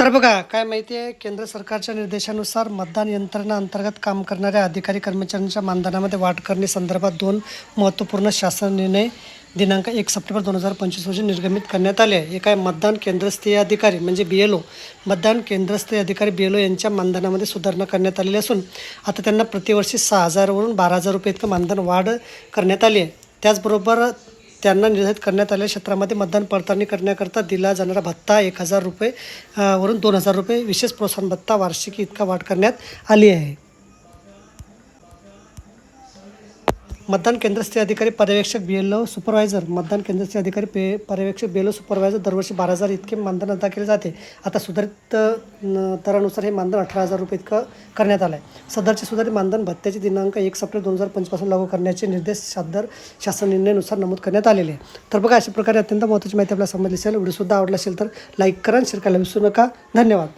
तर बघा काय माहिती आहे केंद्र सरकारच्या निर्देशानुसार मतदान यंत्रणा अंतर्गत काम करणाऱ्या अधिकारी कर्मचाऱ्यांच्या मानधनामध्ये वाढ करणे संदर्भात दोन महत्त्वपूर्ण शासन निर्णय दिनांक एक सप्टेंबर दोन हजार पंचवीस रोजी निर्गमित करण्यात आले आहे. एक आहे मतदान केंद्रस्थीय अधिकारी म्हणजे बी एल ओ मतदान केंद्रस्थीय अधिकारी बी एल ओ यांच्या मानधनामध्ये सुधारणा करण्यात आलेली असून आता त्यांना प्रतिवर्षी सहा हजारवरून बारा हजार रुपये इतकं मानधन वाढ करण्यात आली आहे. त्याचबरोबर त्यांना निर्धारित करण्यात आलेल्या क्षेत्रामध्ये मतदान पडताळणी करण्याकरता दिला जाणारा भत्ता एक हजार रुपये वरून दोन हजार रुपये. विशेष प्रोत्साहन भत्ता वार्षिकी इतका वाढ करण्यात आली आहे. मतदान केंद्रस्थित अधिकारी पर्यवेक्षक बी एल ओ सुपरवायझर मतदान केंद्रस्थित अधिकारी पे पर्यवेक्षक बी एल ओ सुपरवायझर दरवर्षी बारा हजार इतके मानधन अदा केले जाते. आता सुधारित दरानुसार हे मानधन अठरा हजार रुपये इतकं करण्यात आलं आहे सदरचे सुधारित मानधन भत्त्याचे दिनांक एक सप्टेंबर दोन हजार पंचपासून लागू करण्याचे निर्देश सादर शासन निर्णयानुसार नमूद करण्यात आलेले आहे तर बघा अशा प्रकारे अत्यंत महत्त्वाची माहिती आपल्याला समजली असेल व्हिडिओसुद्धा आवडला असेल तर लाईक करा शेअर करायला विसरू नका. धन्यवाद.